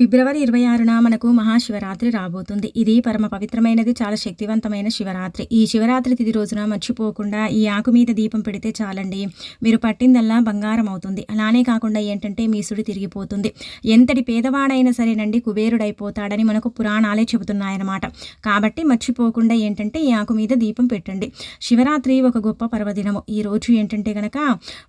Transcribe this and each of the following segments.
ఫిబ్రవరి ఇరవై ఆరున మనకు మహాశివరాత్రి రాబోతుంది. ఇది పరమ పవిత్రమైనది చాలా శక్తివంతమైన శివరాత్రి. ఈ శివరాత్రి తిది రోజున మర్చిపోకుండా ఈ ఆకు మీద దీపం పెడితే చాలండి. మీరు పట్టిందల్లా బంగారం అవుతుంది. అలానే కాకుండా ఏంటంటే మీసుడు తిరిగిపోతుంది. ఎంతటి పేదవాడైనా సరేనండి కుబేరుడైపోతాడని మనకు పురాణాలే చెబుతున్నాయన్నమాట. కాబట్టి మర్చిపోకుండా ఏంటంటే ఈ ఆకు మీద దీపం పెట్టండి. శివరాత్రి ఒక గొప్ప పర్వదినము. ఈ రోజు ఏంటంటే గనక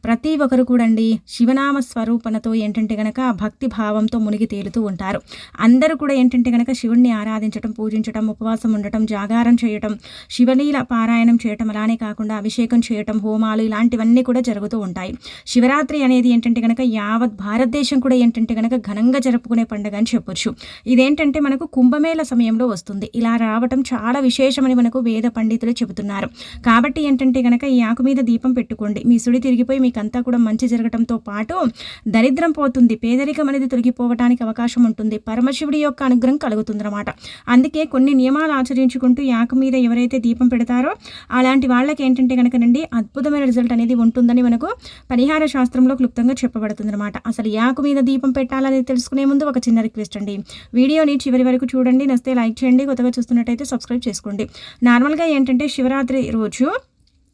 ప్రతి ఒక్కరు కూడండి శివనామ స్వరూపణతో ఏంటంటే గనక భక్తి భావంతో మునిగి తేలుతూ ఉంటారు అందరూ కూడా ఏంటంటే కనుక శివుణ్ణి ఆరాధించడం పూజించడం ఉపవాసం ఉండటం జాగారం చేయటం శివలీల పారాయణం చేయటం అలానే కాకుండా అభిషేకం చేయటం హోమాలు ఇలాంటివన్నీ కూడా జరుగుతూ ఉంటాయి. శివరాత్రి అనేది ఏంటంటే కనుక యావత్ భారతదేశం కూడా ఏంటంటే కనుక ఘనంగా జరుపుకునే పండుగ అని చెప్పొచ్చు. ఇదేంటంటే మనకు కుంభమేళ సమయంలో వస్తుంది. ఇలా రావటం చాలా విశేషమని మనకు వేద పండితులు చెబుతున్నారు. కాబట్టి ఏంటంటే కనుక ఈ ఆకు మీద దీపం పెట్టుకోండి. మీ సుడి తిరిగిపోయి మీకంతా కూడా మంచి జరగటంతో పాటు దరిద్రం పోతుంది. పేదరికం అనేది తొలగిపోవడానికి అవకాశం ఉంటుంది. పరమశివుడి యొక్క అనుగ్రహం కలుగుతుందన్నమాట. అందుకే కొన్ని నియమాలు ఆచరించుకుంటూ యాక మీద ఎవరైతే దీపం పెడతారో అలాంటి వాళ్ళకి ఏంటంటే కనుకనండి అద్భుతమైన రిజల్ట్ అనేది ఉంటుందని మనకు పరిహార శాస్త్రంలో క్లుప్తంగా చెప్పబడుతుందన్నమాట. అసలు యాకు మీద దీపం పెట్టాలని తెలుసుకునే ముందు ఒక చిన్న రిక్వెస్ట్ అండి. వీడియోని చివరి వరకు చూడండి. నస్తే లైక్ చేయండి. కొత్తగా చూస్తున్నట్టయితే సబ్స్క్రైబ్ చేసుకోండి. నార్మల్గా ఏంటంటే శివరాత్రి రోజు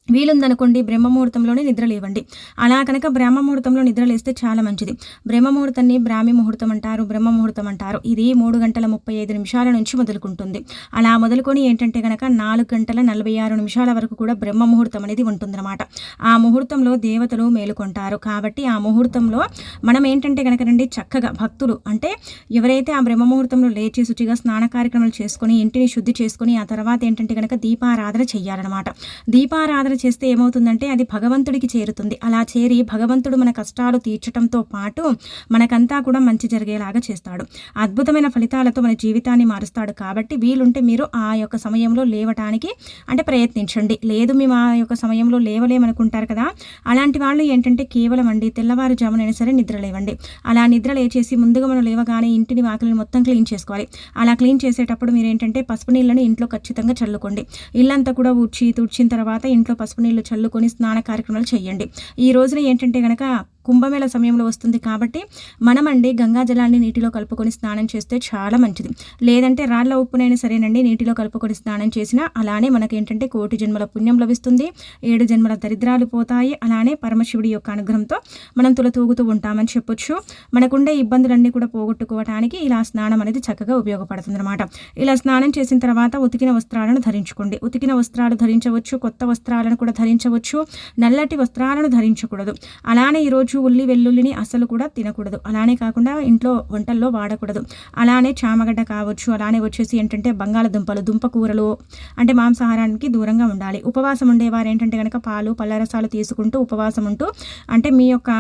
వీలుందనుకోండి బ్రహ్మముహూర్తంలోనే నిద్రలేవండి అలా కనుక బ్రహ్మముహూర్తంలో నిద్రలేస్తే చాలా మంచిది. బ్రహ్మముహూర్తాన్ని బ్రాహ్మి ముహూర్తం అంటారు బ్రహ్మముహూర్తం అంటారు ఇది మూడు గంటల ముప్పై ఐదు నిమిషాల నుంచి మొదలుకుంటుంది. అలా మొదలుకొని ఏంటంటే కనుక నాలుగు గంటల నలభై ఆరు నిమిషాల వరకు కూడా బ్రహ్మ ముహూర్తం అనేది ఉంటుందన్నమాట. ఆ ముహూర్తంలో దేవతలు మేలుకొంటారు. కాబట్టి ఆ ముహూర్తంలో మనం ఏంటంటే కనుక రండి చక్కగా భక్తులు అంటే ఎవరైతే ఆ బ్రహ్మ ముహూర్తంలో లేచి శుచిగా స్నాన కార్యక్రమాలు చేసుకొని ఇంటిని శుద్ధి చేసుకొని ఆ తర్వాత ఏంటంటే కనుక దీపారాధన చెయ్యాలన్నమాట. దీపారాధన ప్రార్థన చేస్తే ఏమవుతుందంటే అది భగవంతుడికి చేరుతుంది. అలా చేరి భగవంతుడు మన కష్టాలు తీర్చడంతో పాటు మనకంతా కూడా మంచి జరిగేలాగా చేస్తాడు. అద్భుతమైన ఫలితాలతో మన జీవితాన్ని మారుస్తాడు. కాబట్టి వీలుంటే మీరు ఆ యొక్క సమయంలో లేవటానికి అంటే ప్రయత్నించండి. లేదు మేము ఆ యొక్క సమయంలో లేవలేమనుకుంటారు కదా? అలాంటి వాళ్ళు ఏంటంటే కేవలం అండి తెల్లవారుజామునైనా సరే నిద్ర లేవండి. అలా నిద్ర లేచేసి ముందుగా మనం లేవగానే ఇంటిని వాకిలిని మొత్తం క్లీన్ చేసుకోవాలి. అలా క్లీన్ చేసేటప్పుడు మీరు ఏంటంటే పసుపు నీళ్ళని ఇంట్లో ఖచ్చితంగా చల్లుకోండి. ఇల్లంతా కూడా ఊడ్చి తుడిచిన తర్వాత ఇంట్లో పసుపు నీళ్ళు చల్లుకొని స్నాన కార్యక్రమాలు చేయండి. ఈ రోజున ఏంటంటే కనుక కుంభమేళ సమయంలో వస్తుంది కాబట్టి మనమండి గంగా జలాన్ని నీటిలో కలుపుకొని స్నానం చేస్తే చాలా మంచిది. లేదంటే రాళ్ళ ఉప్పునైనా సరేనండి నీటిలో కలుపుకొని స్నానం చేసినా అలానే మనకేంటంటే కోటి జన్మల పుణ్యం లభిస్తుంది ఏడు జన్మల దరిద్రాలు పోతాయి అలానే పరమశివుడి యొక్క అనుగ్రహంతో మనం తులతూగుతూ ఉంటామని చెప్పొచ్చు. మనకుండే ఇబ్బందులన్నీ కూడా పోగొట్టుకోవడానికి ఇలా స్నానం అనేది చక్కగా ఉపయోగపడుతుంది అనమాట ఇలా స్నానం చేసిన తర్వాత ఉతికిన వస్త్రాలను ధరించుకోండి. ఉతికిన వస్త్రాలు ధరించవచ్చు కొత్త వస్త్రాలను కూడా ధరించవచ్చు నల్లటి వస్త్రాలను ధరించకూడదు. అలానే ఈరోజు రోజు ఉల్లి వెల్లుల్లిని అస్సలు కూడా తినకూడదు. అలానే కాకుండా ఇంట్లో వంటల్లో వాడకూడదు. అలానే చామగడ్డ కావచ్చు అలానే వచ్చేసి ఏంటంటే బంగాళదుంపలు దుంప కూరలు అంటే మాంసాహారానికి దూరంగా ఉండాలి. ఉపవాసం ఉండేవారు ఏంటంటే కనుక పాలు పళ్ళరసాలు తీసుకుంటూ ఉపవాసం ఉంటూ అంటే మీ యొక్క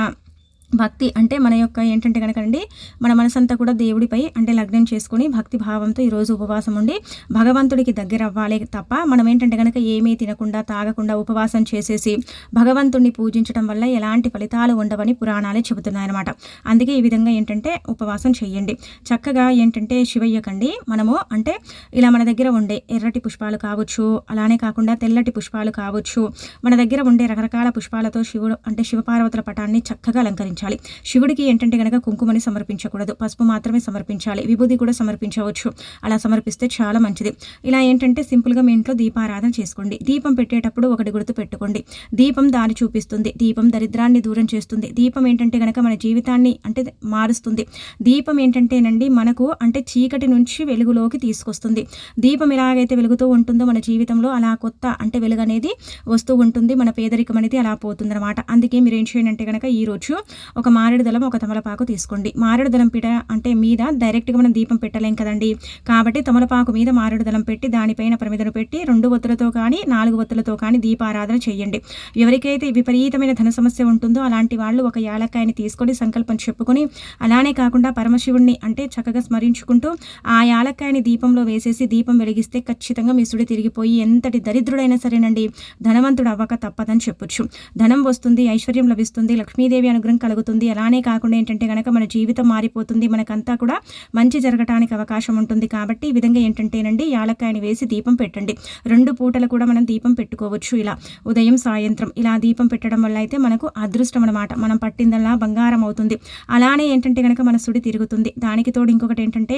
భక్తి అంటే మన యొక్క ఏంటంటే కనుకండి మన మనసంతా కూడా దేవుడిపై అంటే లగ్నం చేసుకుని భక్తి భావంతో ఈరోజు ఉపవాసం ఉండి భగవంతుడికి దగ్గర అవ్వాలి తప్ప మనం ఏంటంటే కనుక ఏమీ తినకుండా తాగకుండా ఉపవాసం చేసేసి భగవంతుడిని పూజించడం వల్ల ఎలాంటి ఫలితాలు ఉండవని పురాణాలే చెబుతున్నాయన్నమాట. అందుకే ఈ విధంగా ఏంటంటే ఉపవాసం చేయండి. చక్కగా ఏంటంటే శివయ్యకండి మనము అంటే ఇలా మన దగ్గర ఉండే ఎర్రటి పుష్పాలు కావచ్చు అలానే కాకుండా తెల్లటి పుష్పాలు కావచ్చు మన దగ్గర ఉండే రకరకాల పుష్పాలతో శివుడు అంటే శివపార్వతుల పటాన్ని చక్కగా అలంకరించాలి. సమర్పించాలి. శివుడికి ఏంటంటే కనుక కుంకుమని సమర్పించకూడదు. పసుపు మాత్రమే సమర్పించాలి. విభూది కూడా సమర్పించవచ్చు. అలా సమర్పిస్తే చాలా మంచిది. ఇలా ఏంటంటే సింపుల్గా మీ ఇంట్లో దీపారాధన చేసుకోండి. దీపం పెట్టేటప్పుడు ఒకటి గుర్తు పెట్టుకోండి. దీపం దారి చూపిస్తుంది. దీపం దరిద్రాన్ని దూరం చేస్తుంది. దీపం ఏంటంటే కనుక మన జీవితాన్ని అంటే మారుస్తుంది. దీపం ఏంటంటేనండి మనకు అంటే చీకటి నుంచి వెలుగులోకి తీసుకొస్తుంది. దీపం ఎలాగైతే వెలుగుతూ ఉంటుందో మన జీవితంలో అలా కొత్త అంటే వెలుగు అనేది వస్తూ ఉంటుంది. మన పేదరికం అనేది అలా పోతుంది అనమాట అందుకే మీరు ఏం చేయండి అంటే కనుక ఈరోజు ఒక మారేడు దళం ఒక తమలపాకు తీసుకోండి. మారేడు దళం పిట అంటే మీద డైరెక్ట్గా మనం దీపం పెట్టలేం కదండి. కాబట్టి తమలపాకు మీద మారేడు దళం పెట్టి దానిపైన ప్రమిదను పెట్టి రెండు ఒత్తులతో కానీ నాలుగు ఒత్తులతో కానీ దీపారాధన చేయండి. ఎవరికైతే విపరీతమైన ధన సమస్య ఉంటుందో అలాంటి వాళ్ళు ఒక యాలక్కాయని తీసుకొని సంకల్పం చెప్పుకొని అలానే కాకుండా పరమశివుణ్ణి అంటే చక్కగా స్మరించుకుంటూ ఆ యాలక్కాయని దీపంలో వేసేసి దీపం వెలిగిస్తే ఖచ్చితంగా మీ సుడి తిరిగిపోయి ఎంతటి దరిద్రుడైనా సరేనండి. ధనవంతుడు అవ్వక తప్పదని చెప్పొచ్చు. ధనం వస్తుంది ఐశ్వర్యం లభిస్తుంది లక్ష్మీదేవి అనుగ్రహం కలుగుతుంది. అలానే కాకుండా ఏంటంటే కనుక మన జీవితం మారిపోతుంది. మనకంతా కూడా మంచి జరగటానికి అవకాశం ఉంటుంది. కాబట్టి ఈ విధంగా ఏంటంటేనండి యాలక్కాయని వేసి దీపం పెట్టండి. రెండు పూటలు కూడా మనం దీపం పెట్టుకోవచ్చు ఇలా. ఉదయం సాయంత్రం ఇలా దీపం పెట్టడం వల్ల అయితే మనకు అదృష్టం అనమాట మనం పట్టిందల్లా బంగారం అవుతుంది. అలానే ఏంటంటే కనుక మన సుడి తిరుగుతుంది. దానికి తోడు ఇంకొకటి ఏంటంటే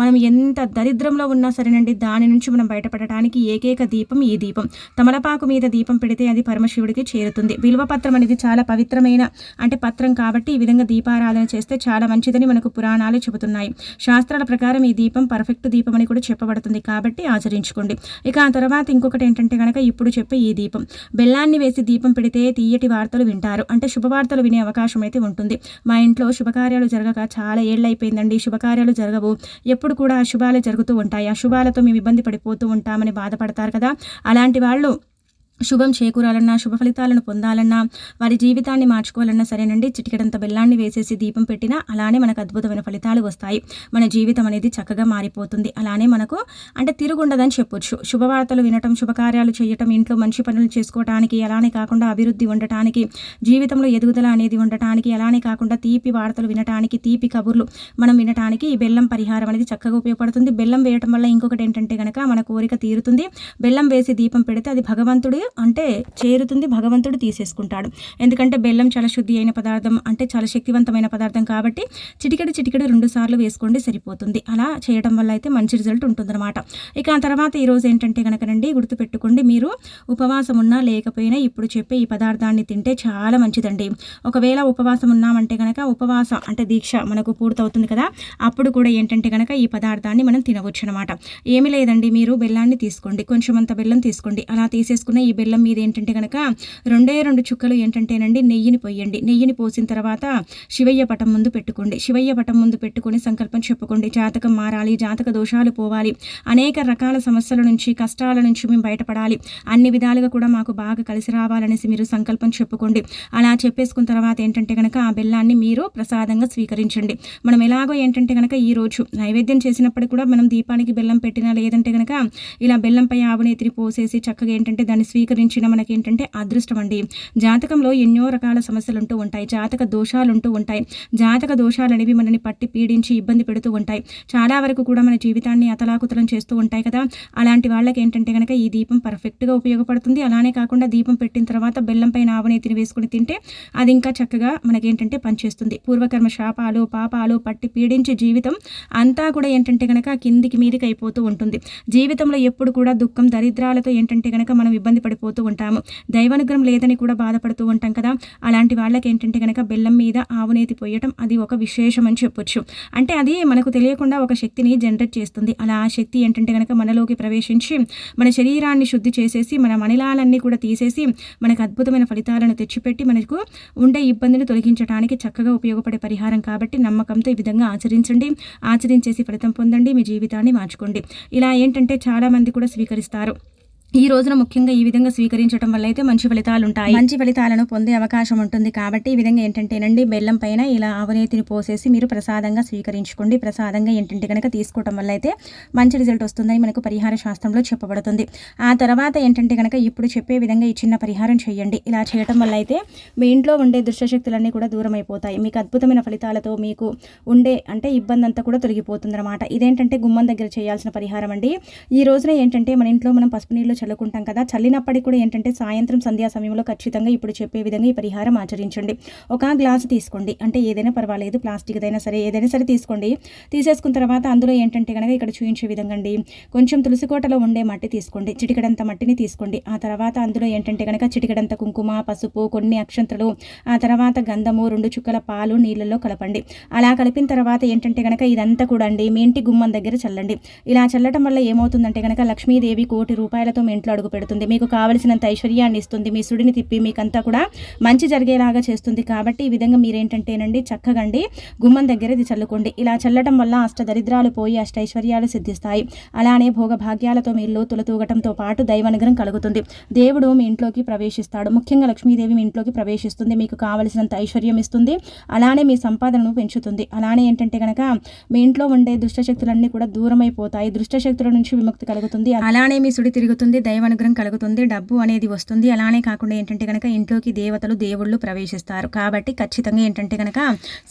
మనం ఎంత దరిద్రంలో ఉన్నా సరేనండి దాని నుంచి మనం బయటపడటానికి ఏకైక దీపం ఈ దీపం. తమలపాకు మీద దీపం పెడితే అది పరమశివుడికి చేరుతుంది. విలువ పత్రం అనేది చాలా పవిత్రమైన అంటే పత్రం కాబట్టి ఈ విధంగా దీపారాధన చేస్తే చాలా మంచిదని మనకు పురాణాలు చెబుతున్నాయి. శాస్త్రాల ప్రకారం ఈ దీపం పర్ఫెక్ట్ దీపం అని కూడా చెప్పబడుతుంది కాబట్టి ఆచరించుకోండి. ఇక ఆ తర్వాత ఇంకొకటి ఏంటంటే కనుక ఇప్పుడు చెప్పే ఈ దీపం. బెల్లాన్ని వేసి దీపం పెడితే తీయటి వార్తలు వింటారు. అంటే శుభవార్తలు వినే అవకాశం అయితే ఉంటుంది. మా ఇంట్లో శుభకార్యాలు జరగక చాలా ఏళ్ళు అయిపోయిందండి శుభకార్యాలు జరగవు. ఎప్పుడు కూడా అశుభాలే జరుగుతూ ఉంటాయి. అశుభాలతో మేము ఇబ్బంది పడిపోతూ ఉంటామని బాధపడతారు కదా. అలాంటి వాళ్ళు శుభం చేకూరాలన్నా శుభ ఫలితాలను పొందాలన్నా వారి జీవితాన్ని మార్చుకోవాలన్నా సరేనండి. చిటికెడంత బెల్లాన్ని వేసేసి దీపం పెట్టినా అలానే మనకు అద్భుతమైన ఫలితాలు వస్తాయి. మన జీవితం అనేది చక్కగా మారిపోతుంది. అలానే మనకు అంటే తిరుగుండదని చెప్పొచ్చు. శుభవార్తలు వినటం శుభకార్యాలు చేయటం ఇంట్లో మంచి పనులు చేసుకోవటానికి అలానే కాకుండా అభివృద్ధి ఉండటానికి జీవితంలో ఎదుగుదల అనేది ఉండటానికి అలానే కాకుండా తీపి వార్తలు వినటానికి తీపి కబుర్లు మనం వినటానికి ఈ బెల్లం పరిహారం అనేది చక్కగా ఉపయోగపడుతుంది. బెల్లం వేయటం వల్ల ఇంకొకటి ఏంటంటే కనుక మన కోరిక తీరుతుంది. బెల్లం వేసి దీపం పెడితే అది భగవంతుడి అంటే చేరుతుంది భగవంతుడు తీసేసుకుంటాడు. ఎందుకంటే బెల్లం చాలా శుద్ధి అయిన పదార్థం అంటే చాలా శక్తివంతమైన పదార్థం కాబట్టి చిటికెడు చిటికెడు రెండు సార్లు వేసుకోండి సరిపోతుంది. అలా చేయడం వల్ల అయితే మంచి రిజల్ట్ ఉంటుందన్నమాట. ఇక ఆ తర్వాత ఈరోజు ఏంటంటే కనుకనండి గుర్తుపెట్టుకోండి మీరు ఉపవాసం ఉన్నా లేకపోయినా ఇప్పుడు చెప్పే ఈ పదార్థాన్ని తింటే చాలా మంచిదండి. ఒకవేళ ఉపవాసం ఉన్నామంటే కనుక ఉపవాసం అంటే దీక్ష మనకు పూర్తవుతుంది కదా అప్పుడు కూడా ఏంటంటే కనుక ఈ పదార్థాన్ని మనం తినవచ్చు అనమాట ఏమి లేదండి మీరు బెల్లాన్ని తీసుకోండి కొంచెం అంత బెల్లం తీసుకోండి. అలా తీసేసుకున్న ఈ బెల్లం మీద ఏంటంటే కనుక రెండే రెండు చుక్కలు ఏంటంటేనండి నెయ్యిని పోయండి. నెయ్యిని పోసిన తర్వాత శివయ్య పటం ముందు పెట్టుకోండి. శివయ్య పటం ముందు పెట్టుకొని సంకల్పం చెప్పుకోండి. జాతకం మారాలి జాతక దోషాలు పోవాలి. అనేక రకాల సమస్యల నుంచి కష్టాల నుంచి మేము బయటపడాలి. అన్ని విధాలుగా కూడా మాకు బాగా కలిసి రావాలనేసి మీరు సంకల్పం చెప్పుకోండి. అలా చెప్పేసుకున్న తర్వాత ఏంటంటే కనుక ఆ బెల్లాన్ని మీరు ప్రసాదంగా స్వీకరించండి. మనం ఎలాగో ఏంటంటే కనుక ఈరోజు నైవేద్యం చేసినప్పుడు కూడా మనం దీపానికి బెల్లం పెట్టినా లేదంటే కనుక ఇలా బెల్లంపై ఆవునేతిని పోసేసి చక్కగా ఏంటంటే దాన్ని స్వీకరించిన మనకి ఏంటంటే అదృష్టం అండి. జాతకంలో ఎన్నో రకాల సమస్యలు ఉంటూ ఉంటాయి. జాతక దోషాలు ఉంటూ ఉంటాయి. జాతక దోషాలు అనేవి మనని పట్టి పీడించి ఇబ్బంది పెడుతూ ఉంటాయి. చాలా వరకు కూడా మన జీవితాన్ని అతలాకుతలం చేస్తూ ఉంటాయి కదా. అలాంటి వాళ్ళకి ఏంటంటే కనుక ఈ దీపం పర్ఫెక్ట్గా ఉపయోగపడుతుంది. అలానే కాకుండా దీపం పెట్టిన తర్వాత బెల్లం పైన ఆవనేతిని వేసుకుని తింటే అది ఇంకా చక్కగా మనకేంటంటే పనిచేస్తుంది. పూర్వకర్మ శాపాలు పాపాలు పట్టి పీడించే జీవితం అంతా కూడా ఏంటంటే కనుక కిందికి మీదికి అయిపోతూ ఉంటుంది. జీవితంలో ఎప్పుడు కూడా దుఃఖం దరిద్రాలతో ఏంటంటే కనుక మనం ఇబ్బంది బాధపడిపోతూ ఉంటాము. దైవానుగ్రహం లేదని కూడా బాధపడుతూ ఉంటాం కదా. అలాంటి వాళ్ళకి ఏంటంటే కనుక బెల్లం మీద ఆవునేతి పోయటం అది ఒక విశేషం అని చెప్పొచ్చు. అంటే అది మనకు తెలియకుండా ఒక శక్తిని జనరేట్ చేస్తుంది. అలా ఆ శక్తి ఏంటంటే కనుక మనలోకి ప్రవేశించి మన శరీరాన్ని శుద్ధి చేసేసి మన మణిలాలన్నీ కూడా తీసేసి మనకు అద్భుతమైన ఫలితాలను తెచ్చిపెట్టి మనకు ఉండే ఇబ్బందిని తొలగించడానికి చక్కగా ఉపయోగపడే పరిహారం కాబట్టి నమ్మకంతో ఈ విధంగా ఆచరించండి. ఆచరించేసి ఫలితం పొందండి. మీ జీవితాన్ని మార్చుకోండి. ఇలా ఏంటంటే చాలామంది కూడా స్వీకరిస్తారు. ఈ రోజున ముఖ్యంగా ఈ విధంగా స్వీకరించడం వల్ల అయితే మంచి ఫలితాలు ఉంటాయి. మంచి ఫలితాలను పొందే అవకాశం ఉంటుంది కాబట్టి ఈ విధంగా ఏంటంటేనండి బెల్లం పైన ఇలా ఆవనేతిని పోసేసి మీరు ప్రసాదంగా స్వీకరించుకోండి. ప్రసాదంగా ఏంటంటే కనుక తీసుకోవడం వల్ల అయితే మంచి రిజల్ట్ వస్తుందని మనకు పరిహార శాస్త్రంలో చెప్పబడుతుంది. ఆ తర్వాత ఏంటంటే కనుక ఇప్పుడు చెప్పే విధంగా ఈ చిన్న పరిహారం చేయండి. ఇలా చేయటం వల్ల అయితే మీ ఇంట్లో ఉండే దుష్టశక్తులన్నీ కూడా దూరం అయిపోతాయి మీకు అద్భుతమైన ఫలితాలతో మీకు ఉండే అంటే ఇబ్బంది అంతా కూడా తొలగిపోతుంది అనమాట ఇదేంటంటే గుమ్మం దగ్గర చేయాల్సిన పరిహారం అండి. ఈ రోజున ఏంటంటే మన ఇంట్లో మనం పసుపు నీళ్ళు చల్లుకుంటాం కదా. చల్లినప్పటికీ కూడా ఏంటంటే సాయంత్రం సంధ్యా సమయంలో ఖచ్చితంగా ఇప్పుడు చెప్పే విధంగా ఈ పరిహారం ఆచరించండి. ఒక గ్లాసు తీసుకోండి. అంటే ఏదైనా పర్వాలేదు ప్లాస్టిక్ అయినా సరే ఏదైనా సరే తీసుకోండి. తీసేసుకున్న తర్వాత అందులో ఏంటంటే కనుక ఇక్కడ చూపించే విధంగా అండి కొంచెం తులసి కోటలో ఉండే మట్టి తీసుకోండి. చిటికడంత మట్టిని తీసుకోండి. ఆ తర్వాత అందులో ఏంటంటే కనుక చిటికడంత కుంకుమ పసుపు కొన్ని అక్షంతలు ఆ తర్వాత గంధము రెండు చుక్కల పాలు నీళ్ళల్లో కలపండి. అలా కలిపిన తర్వాత ఏంటంటే కనుక ఇదంతా కూడా అండి మీ ఇంటి గుమ్మం దగ్గర చల్లండి. ఇలా చల్లటం వల్ల ఏమవుతుందంటే కనుక లక్ష్మీదేవి కోటి రూపాయలతో మీ ఇంట్లో అడుగు పెడుతుంది. మీకు కావలసినంత ఐశ్వర్యాన్ని ఇస్తుంది. మీ సుడిని తిప్పి మీకంతా కూడా మంచి జరిగేలాగా చేస్తుంది. కాబట్టి ఈ విధంగా మీరేంటంటేనండి చక్కగండి గుమ్మం దగ్గర ఇది చల్లుకోండి. ఇలా చల్లటం వల్ల అష్ట దరిద్రాలు పోయి అష్ట ఐశ్వర్యాలు సిద్ధిస్తాయి. అలానే భోగభాగ్యాలతో మీ ఇల్లు తులతూగటంతో పాటు దైవానుగ్రహం కలుగుతుంది. దేవుడు మీ ఇంట్లోకి ప్రవేశిస్తాడు. ముఖ్యంగా లక్ష్మీదేవి మీ ఇంట్లోకి ప్రవేశిస్తుంది. మీకు కావలసినంత ఐశ్వర్యం ఇస్తుంది. అలానే మీ సంపాదనను పెంచుతుంది. అలానే ఏంటంటే కనుక మీ ఇంట్లో ఉండే దుష్టశక్తులన్నీ కూడా దూరం అయిపోతాయి దుష్టశక్తుల నుంచి విముక్తి కలుగుతుంది. అలానే మీ సుడి తిరుగుతుంది. ఉంటుంది దైవానుగ్రహం కలుగుతుంది డబ్బు అనేది వస్తుంది. అలానే కాకుండా ఏంటంటే కనుక ఇంట్లోకి దేవతలు దేవుళ్ళు ప్రవేశిస్తారు. కాబట్టి ఖచ్చితంగా ఏంటంటే కనుక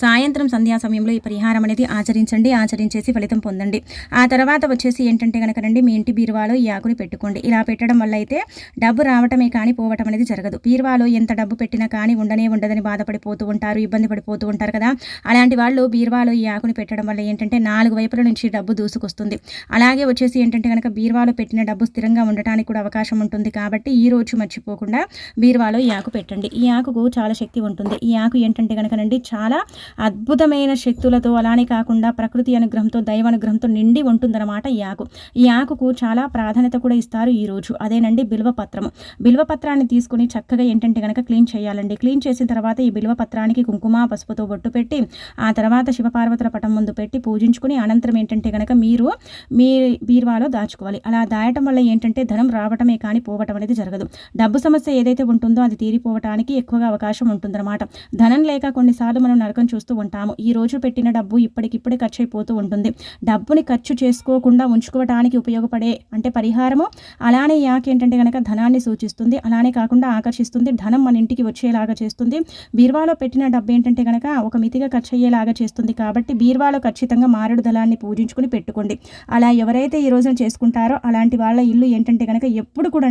సాయంత్రం సంధ్యా సమయంలో ఈ పరిహారం అనేది ఆచరించండి ఆచరించేసి ఫలితం పొందండి. ఆ తర్వాత వచ్చేసి ఏంటంటే కనుక రండి మీ ఇంటి బీరువాలో ఈ ఆకుని పెట్టుకోండి. ఇలా పెట్టడం వల్ల అయితే డబ్బు రావటమే కానీ పోవటం అనేది జరగదు. బీరువాలో ఎంత డబ్బు పెట్టినా కానీ ఉండనే ఉండదని బాధపడిపోతూ ఉంటారు ఇబ్బంది పడిపోతూ ఉంటారు కదా. అలాంటి వాళ్ళు బీరువాలో ఈ ఆకుని పెట్టడం వల్ల ఏంటంటే నాలుగు వైపుల నుంచి డబ్బు దూసుకొస్తుంది. అలాగే వచ్చేసి ఏంటంటే కనుక బీరువాలో పెట్టిన డబ్బు స్థిరంగా ఉండటానికి కూడా అవకాశం ఉంటుంది. కాబట్టి ఈ రోజు మర్చిపోకుండా బీరువాలో ఈ ఆకు పెట్టండి. ఈ ఆకుకు చాలా శక్తి ఉంటుంది. ఈ ఆకు ఏంటంటే కనుకనండి చాలా అద్భుతమైన శక్తులతో అలానే కాకుండా ప్రకృతి అనుగ్రహంతో దైవ అనుగ్రహంతో నిండి ఉంటుందన్నమాట ఈ ఆకు. ఈ ఆకుకు చాలా ప్రాధాన్యత కూడా ఇస్తారు ఈ రోజు. అదేనండి బిల్వ పత్రము. బిల్వ పత్రాన్ని తీసుకుని చక్కగా ఏంటంటే కనుక క్లీన్ చేయాలండి. క్లీన్ చేసిన తర్వాత ఈ బిల్వ పత్రానికి కుంకుమ పసుపుతో బొట్టు పెట్టి ఆ తర్వాత శివపార్వతుల పటం ముందు పెట్టి పూజించుకుని అనంతరం ఏంటంటే కనుక మీరు మీ బీరువాలో దాచుకోవాలి. అలా దాయటం వల్ల ఏంటంటే ధనం రావటమే కానీ పోవటం అనేది జరగదు. డబ్బు సమస్య ఏదైతే ఉంటుందో అది తీరిపోవటానికి ఎక్కువగా అవకాశం ఉంటుందన్నమాట. ధనం లేక కొన్నిసార్లు మనం నరకం చూస్తూ ఉంటాము. ఈ రోజు పెట్టిన డబ్బు ఇప్పటికిప్పుడే ఖర్చు అయిపోతూ ఉంటుంది. డబ్బుని ఖర్చు చేసుకోకుండా ఉంచుకోవటానికి ఉపయోగపడే అంటే పరిహారము అలానే యాక్ ఏంటంటే కనుక ధనాన్ని సూచిస్తుంది. అలానే కాకుండా ఆకర్షిస్తుంది. ధనం మన ఇంటికి వచ్చేలాగా చేస్తుంది. బీర్వాలో పెట్టిన డబ్బు ఏంటంటే కనుక ఒక మితిగా ఖర్చు అయ్యేలాగా చేస్తుంది కాబట్టి బీర్వాలో ఖచ్చితంగా మారుడు దళాన్ని పూజించుకుని పెట్టుకోండి. అలా ఎవరైతే ఈ రోజున చేసుకుంటారో అలాంటి వాళ్ళ ఇల్లు ఏంటంటే కనుక ఎప్పుడు కూడా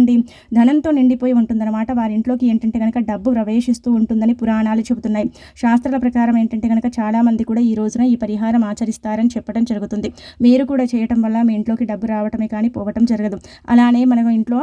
ధనంతో నిండిపోయి ఉంటుందన్నమాట. వారి ఇంట్లోకి ఏంటంటే కనుక డబ్బు ప్రవేశిస్తూ ఉంటుందని పురాణాలు చెబుతున్నాయి. శాస్త్రాల ప్రకారం ఏంటంటే కనుక చాలామంది కూడా ఈ రోజున ఈ పరిహారం ఆచరిస్తారని చెప్పడం జరుగుతుంది. మీరు కూడా చేయటం వల్ల మీ ఇంట్లోకి డబ్బు రావటమే కానీ పోవటం జరగదు. అలానే మనం ఇంట్లో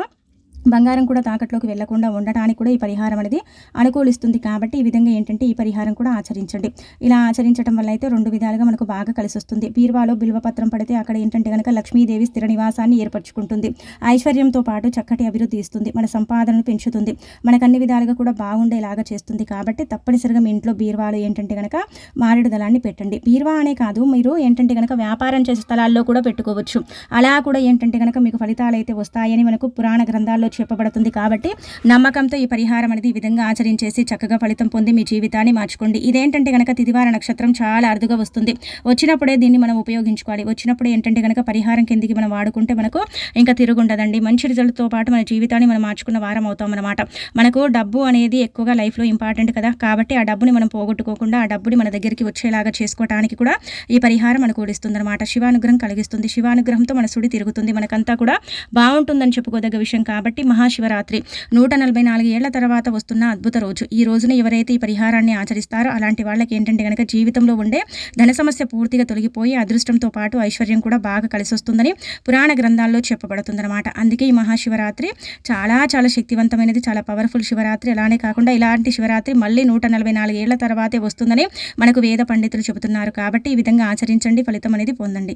బంగారం కూడా తాకట్లోకి వెళ్ళకుండా ఉండటానికి కూడా ఈ పరిహారం అనేది అనుకూలిస్తుంది. కాబట్టి ఈ విధంగా ఏంటంటే ఈ పరిహారం కూడా ఆచరించండి. ఇలా ఆచరించడం వల్ల అయితే రెండు విధాలుగా మనకు బాగా కలిసి వస్తుంది బీర్వాలో బిల్వపత్రం పడితే అక్కడ ఏంటంటే కనుక లక్ష్మీదేవి స్థిర నివాసాన్ని ఏర్పరచుకుంటుంది. ఐశ్వర్యంతో పాటు చక్కటి అభివృద్ధి ఇస్తుంది. మన సంపాదనను పెంచుతుంది. మనకు అన్ని విధాలుగా కూడా బాగుండేలాగా చేస్తుంది. కాబట్టి తప్పనిసరిగా మీ ఇంట్లో బీరువాలు ఏంటంటే కనుక మారేడు దళాన్ని పెట్టండి. బీరువా అనే కాదు మీరు ఏంటంటే కనుక వ్యాపారం చేసే స్థలాల్లో కూడా పెట్టుకోవచ్చు. అలా కూడా ఏంటంటే కనుక మీకు ఫలితాలు అయితే వస్తాయని మనకు పురాణ గ్రంథాల్లో చెప్పబడుతుంది కాబట్టి నమ్మకంతో ఈ పరిహారం అనేది ఈ విధంగా ఆచరించేసి చక్కగా ఫలితం పొంది మీ జీవితాన్ని మార్చుకోండి. ఇదేంటంటే కనుక తిదివార నక్షత్రం చాలా అరుదుగా వస్తుంది. వచ్చినప్పుడే దీన్ని మనం ఉపయోగించుకోవాలి. వచ్చినప్పుడు ఏంటంటే కనుక పరిహారం కిందికి మనం వాడుకుంటే మనకు ఇంకా తిరుగుండదండి. మంచి రిజల్ట్తో పాటు మన జీవితాన్ని మనం మార్చుకున్న వారం అవుతాం అనమాట మనకు డబ్బు అనేది ఎక్కువగా లైఫ్లో ఇంపార్టెంట్ కదా. కాబట్టి ఆ డబ్బుని మనం పోగొట్టుకోకుండా ఆ డబ్బుని మన దగ్గరికి వచ్చేలాగా చేసుకోవడానికి కూడా ఈ పరిహారం అనుకూలిస్తుంది అనమాట శివానుగ్రహం కలిగిస్తుంది. శివానుగ్రహంతో మన సుడి తిరుగుతుంది. మనకంతా కూడా బాగుంటుందని చెప్పుకోదగ్గ విషయం కాబట్టి కాబట్టి మహాశివరాత్రి. నూట నలభై నాలుగు ఏళ్ళ తర్వాత వస్తున్న అద్భుత రోజు. ఈ రోజున ఎవరైతే ఈ పరిహారాన్ని ఆచరిస్తారో అలాంటి వాళ్ళకి ఏంటంటే కనుక జీవితంలో ఉండే ధన సమస్య పూర్తిగా తొలగిపోయి అదృష్టంతో పాటు ఐశ్వర్యం కూడా బాగా కలిసి వస్తుందని పురాణ గ్రంథాల్లో చెప్పబడుతుందన్నమాట. అందుకే ఈ మహాశివరాత్రి చాలా చాలా శక్తివంతమైనది చాలా పవర్ఫుల్ శివరాత్రి. అలానే కాకుండా ఇలాంటి శివరాత్రి మళ్ళీ నూట నలభై నాలుగు ఏళ్ళ తర్వాతే వస్తుందని మనకు వేద పండితులు చెబుతున్నారు. కాబట్టి ఈ విధంగా ఆచరించండి ఫలితం అనేది పొందండి.